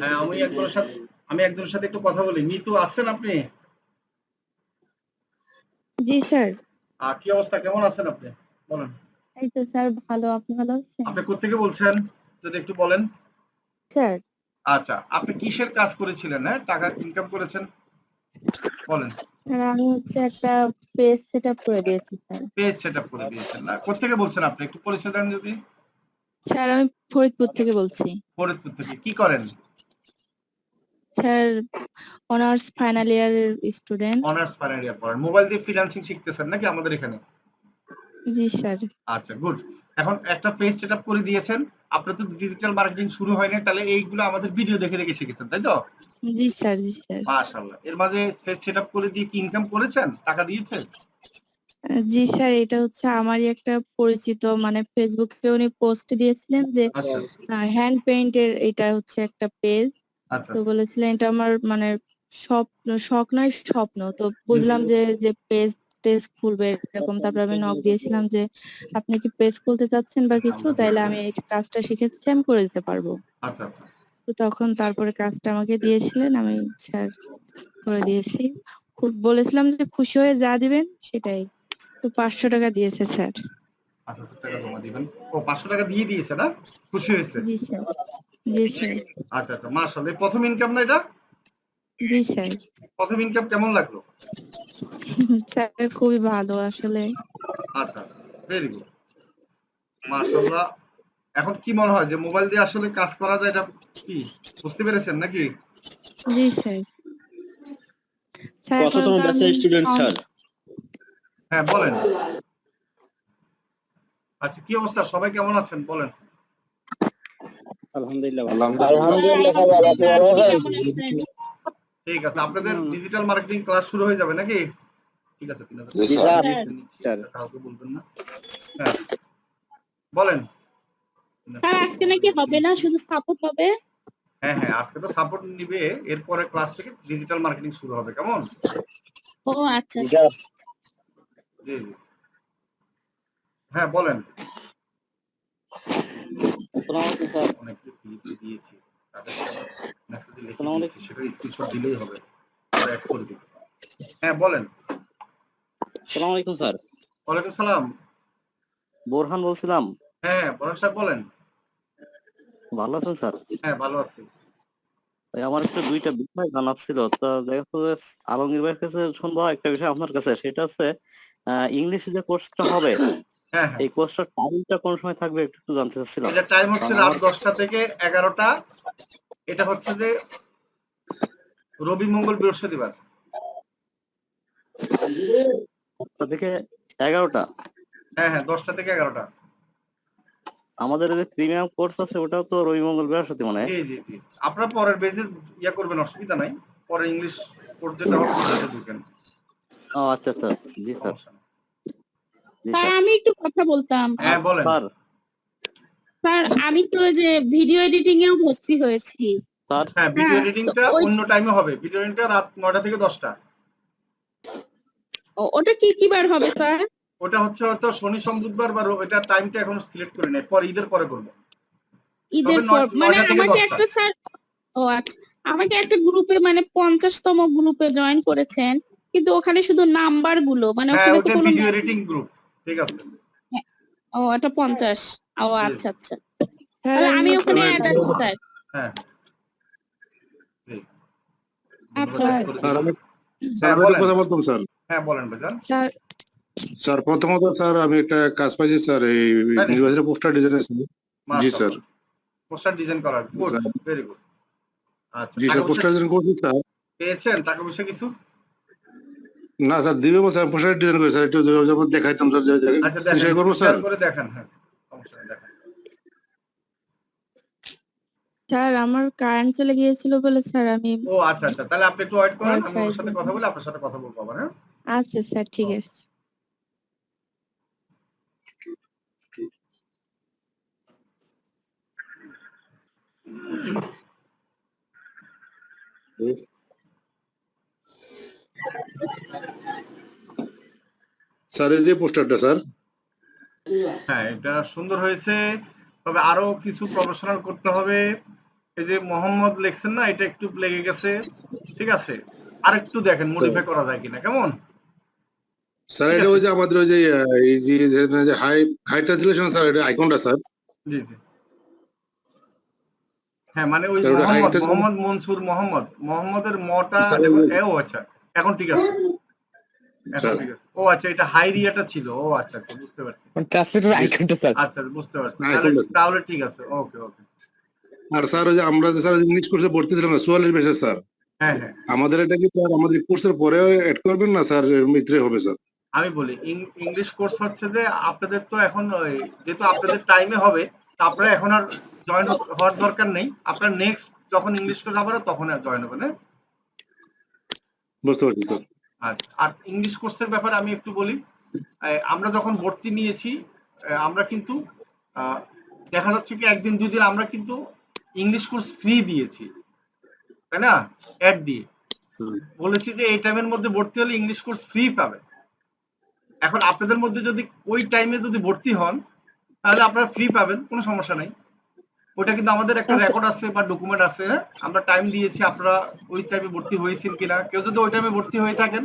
হ্যাঁ আমি একজনের সাথে আমি একজনের সাথে একটু কথা বলি। মিতু আছেন আপনি? জি স্যার। কি অবস্থা? কেমন আছেন আপনি? বলেন। এই তো স্যার ভালো। আপনি ভালো আছেন? আপনি কোত্থেকে বলছেন? যদি একটু বলেন। স্যার। আচ্ছা আপনি কিসের কাজ করেছিলেন হ্যাঁ? টাকা ইনকাম করেছেন? বলেন। স্যার আমি হচ্ছে একটা পেজ সেট আপ করে দিয়েছি স্যার। পেজ সেট আপ করে দিয়েছেন না? কোত্থেকে বলছেন আপনি? একটু পরিচয় দেন যদি। স্যার আমি ফরিদপুর থেকে বলছি। ফরিদপুর থেকে। কি করেন? স্যার অনার্স ফাইনাল ইয়ারের স্টুডেন্ট অনার্স ফাইনাল ইয়ার পড়েন। মোবাইল দিয়ে ফ্রিল্যান্সিং শিখতেছেন নাকি আমাদের এখানে? জি স্যার। আচ্ছা গুড এখন একটা পেজ সেট আপ করে দিয়েছেন। আপনার তো ডিজিটাল মার্কেটিং শুরু হয় হয়নি তাহলে এইগুলো আমাদের ভিডিও দেখে দেখে শিখেছেন তাই তো? জি স্যার জি স্যার। মাশাআল্লাহ। এর মাঝে পেজ সেট আপ করে দিয়ে কি ইনকাম করেছেন? টাকা দিয়েছেন? জি স্যার এটা হচ্ছে আমারই একটা পরিচিত মানে ফেসবুকে উনি পোস্ট দিয়েছিলেন যে আচ্ছা। হ্যান্ড পেইন্টের এটা হচ্ছে একটা পেজ আচ্ছা তো বলেছিলেন এটা আমার মানে স্বপ্ন শখ নয় স্বপ্ন। তো বুঝলাম যে যে পেজ টেজ খুলবে এরকম। তারপর আমি নক দিয়েছিলাম যে আপনি কি পেজ খুলতে চাচ্ছেন বা কিছু? তাইলে আমি এই কাজটা শিখেছি আমি করে দিতে পারব। আচ্ছা আচ্ছা। তো তখন তারপরে কাজটা আমাকে দিয়েছিলেন আমি স্যার করে দিয়েছি। খুব বলেছিলাম যে খুশি হয়ে যা দিবেন সেটাই। তো পাঁচশো টাকা দিয়েছে স্যার। টাকা জমা দিবেন। ও পাঁচশো টাকা দিয়ে দিয়েছে না? খুশি হয়েছে? জি স্যার জি স্যার। আচ্ছা আচ্ছা প্রথম ইনকাম না এটা? প্রথম ইনকাম কেমন লাগল? স্যার খুবই ভালো আসলে। আচ্ছা আচ্ছা ভেরি গুড মাশাআল্লাহ। এখন কি মনে হয় যে মোবাইল দিয়ে আসলে কাজ করা যায় এটা কি বুঝতে পেরেছেন নাকি? জি স্যার। স্যার কততম ব্যাচের স্টুডেন্ট স্যার। হ্যাঁ বলেন। আচ্ছা কি অবস্থা? সবাই কেমন আছেন? বলেন। ঠিক আছে আপনাদের ডিজিটাল মার্কেটিং ক্লাস শুরু হয়ে যাবে নাকি? ঠিক আছে। কাউকে বলবেন না। হ্যাঁ। বলেন। স্যার আজকে নাকি হবে না? শুধু সাপোর্ট হবে? হ্যাঁ হ্যাঁ আজকে তো সাপোর্ট নিবে। এরপরে ক্লাস থেকে ডিজিটাল মার্কেটিং শুরু হবে কেমন? ও আচ্ছা। জি জি। হ্যাঁ বলেন। স্যার অনেককে দিয়েছি। মেসেজে লিখে সেটা স্ক্রিনশট দিলেই হবে। অ্যাড করে দিবে। হ্যাঁ বলেন। সালাম আলাইকুম স্যার। ওয়ালাইকুম সালাম। বোরহান বলছিলাম। হ্যাঁ হ্যাঁ সাহেব বলেন। ভালো আছেন স্যার? হ্যাঁ ভালো আছি। আমার একটা দুইটা বিষয় জানার ছিল। তো দেখা যাচ্ছে আলমগীর ভাইয়ের কাছে শুনব একটা বিষয় আপনার কাছে। সেটা হচ্ছে ইংলিশ যে কোর্সটা হবে হ্যাঁ হ্যাঁ। এই কোর্সটার টাইমটা কোন সময় থাকবে একটু জানতে চাচ্ছিলাম। এটা টাইম হচ্ছে রাত আমার- দশটা থেকে এগারোটা। এটা হচ্ছে যে রবি মঙ্গল বৃহস্পতিবার। থেকে এগারোটা? হ্যাঁ হ্যাঁ দশটা থেকে এগারোটা। আমাদের যে প্রিমিয়াম কোর্স আছে ওটাও তো রবি মঙ্গল বৃহস্পতি মানে? জি জি জি। আপনারা পরের বেজে ইয়া করবেন অসুবিধা নাই। পরে ইংলিশ কোর্স যেটা হবে সেটাতে ঢুকেন ও আচ্ছা আচ্ছা। জি স্যার। স্যার আমি একটু কথা বলতাম। হ্যাঁ বলেন। স্যার। আমি তো যে ভিডিও এডিটিং এও ভর্তি হয়েছি। স্যার। হ্যাঁ ভিডিও হ্যাঁ, এডিটিংটা অন্য টাইমে হবে। ভিডিও এডিটিংটা রাত নয়টা থেকে দশটা। ও, ওটা কি কি বার হবে স্যার? ওটা হচ্ছে হয়তো শনি সোম বুধবার বা এটা টাইমটা এখন সিলেক্ট করে নেই। পরে ঈদের পরে করব। ঈদের পর মানে আমাকে একটা স্যার ও আচ্ছা আমাকে একটা গ্রুপে মানে পঞ্চাশতম গ্রুপে জয়েন করেছেন। কিন্তু ওখানে শুধু নাম্বারগুলো মানে হ্যাঁ ওখানে তো কোনো ভিডিও এডিটিং গ্রুপ ঠিক আছে। ও এটা পঞ্চাশ। ও আচ্ছা আচ্ছা। স্যার তাহলে আমি ওখানে হ্যাঁ, অ্যাড আছি স্যার হ্যাঁ। আচ্ছা। স্যার হ্যাঁ আমি একটা বলেন কথা বলতাম স্যার। হ্যাঁ বলেন ভাইজান। স্যার। স্যার প্রথমত স্যার আমি একটা কাজ পাইছি স্যার এই তাই নাকি? নির্বাচনী পোস্টার ডিজাইন আছে। জি স্যার। পোস্টার ডিজাইন করার। গুড ভেরি গুড আচ্ছা জি স্যার পোস্টার ডিজাইন করছি স্যার। পেয়েছেন টাকা পয়সা কিছু? না স্যার দিবে বল স্যার পোস্টার ডিজাইন করে স্যার একটু যখন দেখাইতাম স্যার আচ্ছা দেখেন করব স্যার? করে দেখেন হ্যাঁ স্যার আমার কারেন্ট চলে গিয়েছিল বলে স্যার আমি ও আচ্ছা আচ্ছা তাহলে আপনি একটু ওয়েট করেন আমি ওর সাথে কথা বলে আপনার সাথে কথা বলব আবার হ্যাঁ? আচ্ছা স্যার ঠিক আছে। স্যার এই যে পোস্টারটা স্যার। হ্যাঁ এটা সুন্দর হয়েছে। তবে আরও কিছু প্রফেশনাল করতে হবে। এই যে মোহাম্মদ লিখছেন না এটা একটু লেগে গেছে। ঠিক আছে? আরেকটু দেখেন মডিফাই করা যায় কিনা। কেমন? স্যার এটা ওই যে আমাদের ওই যে এই যে হাই হাই ট্রান্সলেশন স্যার এটা আইকনটা স্যার। জি জি। হ্যাঁ মানে ওই মোহাম্মদ মোহাম্মদ মনসুর মোহাম্মদ। মোহাম্মদের মটা তাহলে এবং- ওই- এ, ও আচ্ছা। এখন ঠিক আছে। এখন ঠিক আছে। ও আচ্ছা এটা হাইরিয়াটা ছিল। ও আচ্ছা আচ্ছা বুঝতে পারছি। ট্রান্সলেটর আইকনটা স্যার? আচ্ছা বুঝতে পারছি। তাহলে বুঝতে- তাহলে ঠিক আছে। ওকে ওকে। আর স্যার ওই যে আমরা যে স্যার ইংলিশ কোর্সে ভর্তি ছিলাম না চুয়াল্লিশ বেশে স্যার। হ্যাঁ হ্যাঁ। আমাদের এটা কি স্যার আমাদের কোর্সের পরে অ্যাড করবেন না স্যার? ভিতরে হবে স্যার। আমি বলি ইংলিশ কোর্স হচ্ছে যে আপনাদের তো এখন যেহেতু আপনাদের টাইমে হবে আপনারা এখন আর জয়েন হওয়ার দরকার নেই। আপনার নেক্সট যখন ইংলিশ কোর্স আবার তখন জয়েন হবেন হ্যাঁ? বুঝতে পারছি স্যার। আচ্ছা আর ইংলিশ কোর্সের ব্যাপারে আমি একটু বলি। আমরা যখন ভর্তি নিয়েছি আমরা কিন্তু দেখা যাচ্ছে কি একদিন দুই দিন আমরা কিন্তু ইংলিশ কোর্স ফ্রি দিয়েছি। তাই না? অ্যাড দিয়ে। বলেছি যে এই টাইমের মধ্যে ভর্তি হলে ইংলিশ কোর্স ফ্রি পাবে। এখন আপনাদের মধ্যে যদি ওই টাইমে যদি ভর্তি হন তাহলে আপনারা ফ্রি পাবেন কোনো সমস্যা নাই। ওটা কিন্তু আমাদের একটা আচ্ছা। রেকর্ড আছে বা ডকুমেন্ট আছে হ্যাঁ? আমরা টাইম দিয়েছি আপনারা ওই টাইমে ভর্তি হয়েছেন কিনা? কেউ যদি ওই টাইমে ভর্তি হয়ে থাকেন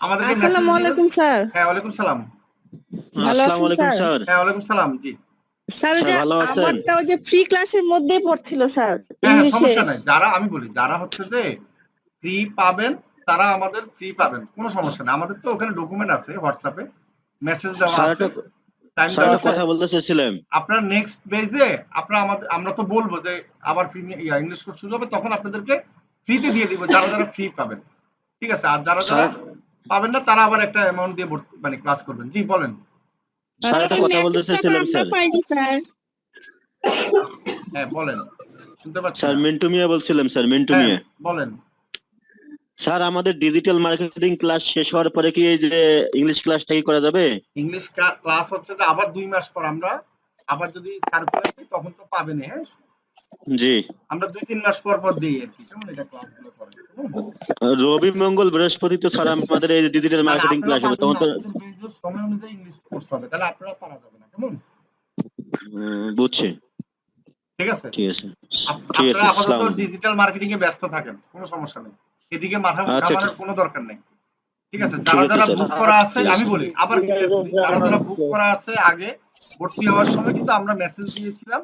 আমাদেরকে আসসালামু আলাইকুম স্যার। হ্যাঁ ওয়ালাইকুম সালাম। ভালো আছেন, স্যার? স্যার। হ্যাঁ ওয়ালাইকুম সালাম জি। স্যার ওই যে হ্যাঁ, আমারটা ওই যে ফ্রি ক্লাসের মধ্যেই পড়ছিল স্যার হ্যাঁ ইংলিশে। সমস্যা নাই। যারা আমি বলি যারা হচ্ছে যে ফ্রি পাবেন তারা আমাদের ফ্রি পাবেন। কোনো সমস্যা নেই। আমাদের তো ওখানে ডকুমেন্ট আছে হোয়াটসঅ্যাপে মেসেজ দেওয়া আছে। একটা- টাইম কথা বলতে চাইছিলাম আপনার নেক্সট বেজে আপনারা আমাদের আমরা তো বলব যে আবার ফ্রি ইংলিশ কোর্স শুরু হবে তখন আপনাদেরকে ফ্রিতে দিয়ে দিব যারা যারা ফ্রি পাবেন। ঠিক আছে? আর যারা যারা পাবেন না তারা আবার একটা অ্যামাউন্ট দিয়ে ভর্তি- মানে ক্লাস করবেন। জি বলেন। স্যার কথা বলতে চাইছিলাম স্যার। হ্যাঁ বলেন। শুনতে পাচ্ছি স্যার মিন্টু মিয়া বলছিলাম স্যার মিন্টু হ্যাঁ, মিয়া। বলেন। স্যার আমাদের ডিজিটাল মার্কেটিং ক্লাস শেষ হওয়ার পরে কি এই যে ইংলিশ ক্লাসটা কি করা যাবে? ইংলিশ ক্লাস হচ্ছে যে আবার দুই মাস পর আমরা আবার যদি সার্কুলার দিই তখন তো পাবেন হ্যাঁ? জি। আমরা দুই তিন মাস পর পর দিই আর কি কেমন এটা ক্লাসগুলো করে? রবি মঙ্গল বৃহস্পতি তো স্যার আমাদের এই ডিজিটাল মার্কেটিং ক্লাস হবে তখন তো সময় অনুযায়ী ইংলিশ কোর্স হবে তাহলে আপনারা পারা যাবে না কেমন? বুঝছি। ঠিক আছে? ঠিক আছে। আপ- আপনারা আপাতত ডিজিটাল মার্কেটিং এ ব্যস্ত থাকেন কোনো সমস্যা নেই। এদিকে মাথা আচ্ছা, ঘামানোর ঠিক- কোনো দরকার নেই। ঠিক আছে? যারা যারা বুক করা আছে আমি বলি আবার যারা যারা বুক করা আছে আগে ভর্তি হওয়ার সময় কিন্তু আমরা মেসেজ দিয়েছিলাম।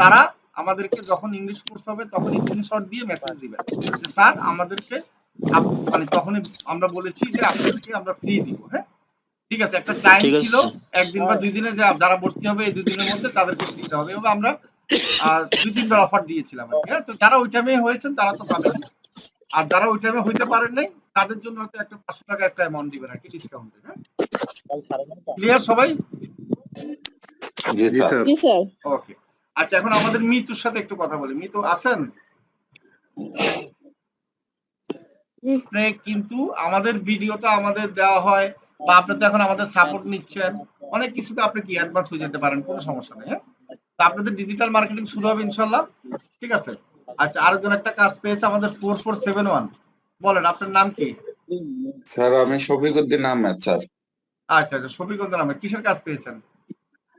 তারা আমাদেরকে যখন ইংলিশ কোর্স হবে তখন স্ক্রিনশট দিয়ে মেসেজ দিবেন। যে স্যার আমাদেরকে মানে তখনই আমরা বলেছি যে আপনাদেরকে আমরা ফ্রি দিব। হ্যাঁ? ঠিক আছে? একটা টাইম ছিল একদিন বা দুই দিনে যে যারা ভর্তি হবে এই দুই দিনের মধ্যে তাদেরকে দিতে হবে। এবং আমরা আহ, দুই তিনবার অফার দিয়েছিলাম হ্যাঁ? তো যারা ওই টাইমে হয়েছেন তারা তো পাবেন। আর যারা ওই টাইমে হইতে পারেন নাই তাদের জন্য হয়তো একটা পাঁচশো টাকা একটা অ্যামাউন্ট দিবেন আর কি ডিসকাউন্ট হ্যাঁ? ক্লিয়ার সবাই? জি স্যার। জি স্যার। ওকে আচ্ছা এখন আমাদের মিতুর সাথে একটু কথা বলি। মিতু আছেন? আপনি কিন্তু আমাদের ভিডিওটা আমাদের দেওয়া হয় বা আপনি তো এখন আমাদের সাপোর্ট নিচ্ছেন। অনেক কিছুতে আপনি কি অ্যাডভান্স হয়ে যেতে পারেন কোনো সমস্যা নেই হ্যাঁ? তো আপনাদের ডিজিটাল মার্কেটিং শুরু হবে ইনশাল্লাহ ঠিক আছে? আচ্ছা আরেকজন একটা কাজ পেয়েছে আমাদের ফোর ফোর সেভেন ওয়ান বলেন আপনার নাম কি? স্যার আমি শফিকুদ্দিন আহমেদ স্যার। আচ্ছা আচ্ছা শফিগঞ্জ নামে কিসের কাজ পেয়েছেন?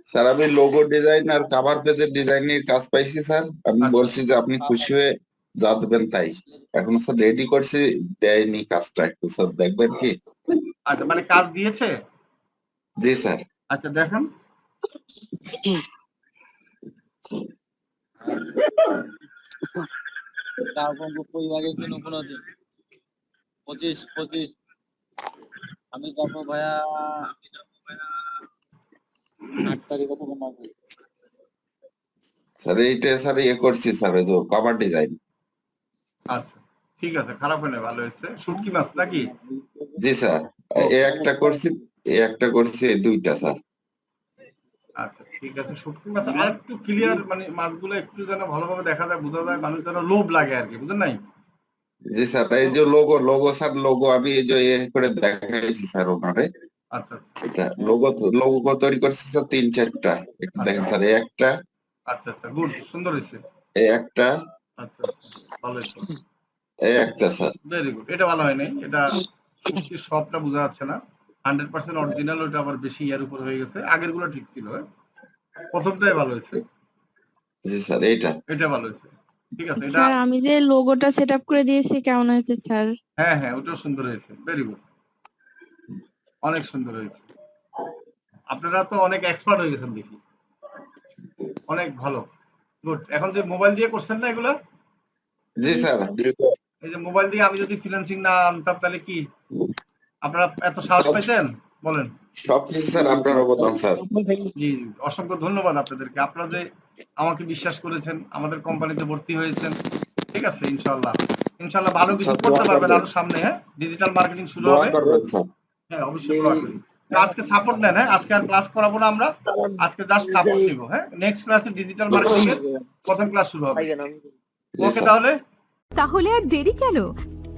স্যার আমি লোগো ডিজাইন আর কাভার পেজের ডিজাইনের কাজ পাইছি স্যার। আমি আচ্ছা। বলছি যে আপনি খুশি হয়ে যা দেবেন তাই। এখন স্যার রেডি করছি দেয়নি কাজটা একটু স্যার দেখবেন কি? আচ্ছা মানে কাজ দিয়েছে? জি স্যার। আচ্ছা দেখেন। কোনো দিন পঁচিশ পঁচিশ। আমি যাব ভাইয়া আট তারিখে থেকে নয় স্যার এইটা স্যার ইয়ে করছি স্যার ওই যে কাভার ডিজাইন আচ্ছা ঠিক আছে খারাপ হয়নি ভালো হয়েছে। শুটকি মাছ নাকি? জি স্যার এই একটা করছি এই একটা করছি এই দুইটা স্যার। আচ্ছা ঠিক আছে শুটকি মাছ আর একটু ক্লিয়ার মানে মাছগুলো একটু যেন ভালোভাবে দেখা যায় বোঝা যায় মানুষ যেন লোভ লাগে আর কি বুঝেন নাই? জি স্যার এই যে লোগো লোগো স্যার লোগো আমি এই যে ইয়ে করে দেখাইছি স্যার ওনারে। আচ্ছা আচ্ছা। এটা লোগো লোগো তৈরি করছি স্যার তিন চারটা একটু দেখেন স্যার এই একটা। আচ্ছা আচ্ছা গুড সুন্দর হয়েছে। এই একটা। আচ্ছা আচ্ছা ভালো হয়েছে। এই একটা স্যার। ভেরি গুড এটা ভালো হয় নাই এটা সবটা বোঝা যাচ্ছে না। হান্ড্রেড পার্সেন্ট অরিজিনাল ওটা আবার বেশি ইয়ার উপর হয়ে গেছে। আগেরগুলো ঠিক ছিল হ্যাঁ? প্রথমটাই ভালো হয়েছে। জি স্যার এইটা। এটা ভালো হয়েছে। ঠিক আছে এটা স্যার আমি যে লোগোটা সেট আপ করে দিয়েছি কেমন হয়েছে স্যার? হ্যাঁ হ্যাঁ ওটাও সুন্দর হয়েছে। ভেরি গুড অনেক সুন্দর হয়েছে। আপনারা তো অনেক এক্সপার্ট হয়ে গেছেন দেখি। অনেক ভালো। গুড এখন যে মোবাইল দিয়ে করছেন না এগুলো? জি স্যার এই যে মোবাইল দিয়ে আমি যদি ফ্রিল্যান্সিং না আনতাম তাহলে কি? আপনারা এত সাহস পাইছেন? বলেন। সবকিছু স্যার আপনার অবদান স্যার। জি জি, অসংখ্য ধন্যবাদ আপনাদেরকে। আপনারা যে আমাকে বিশ্বাস করেছেন আমাদের কোম্পানিতে ভর্তি হয়েছেন ঠিক আছে ইনশাল্লাহ ইনশাল্লাহ ভালো কিছু করতে পারবেন আরও সামনে হ্যাঁ? ডিজিটাল মার্কেটিং শুরু হবে। হ্যাঁ অবশ্যই আজকে সাপোর্ট নেন হ্যাঁ? আজকে আর ক্লাস করাবো না আমরা। আজকে জাস্ট সাপোর্ট নিব হ্যাঁ? নেক্সট ক্লাসে ডিজিটাল মার্কেটিং এর প্রথম ক্লাস শুরু হবে। ওকে তাহলে? তাহলে আর দেরি কেন?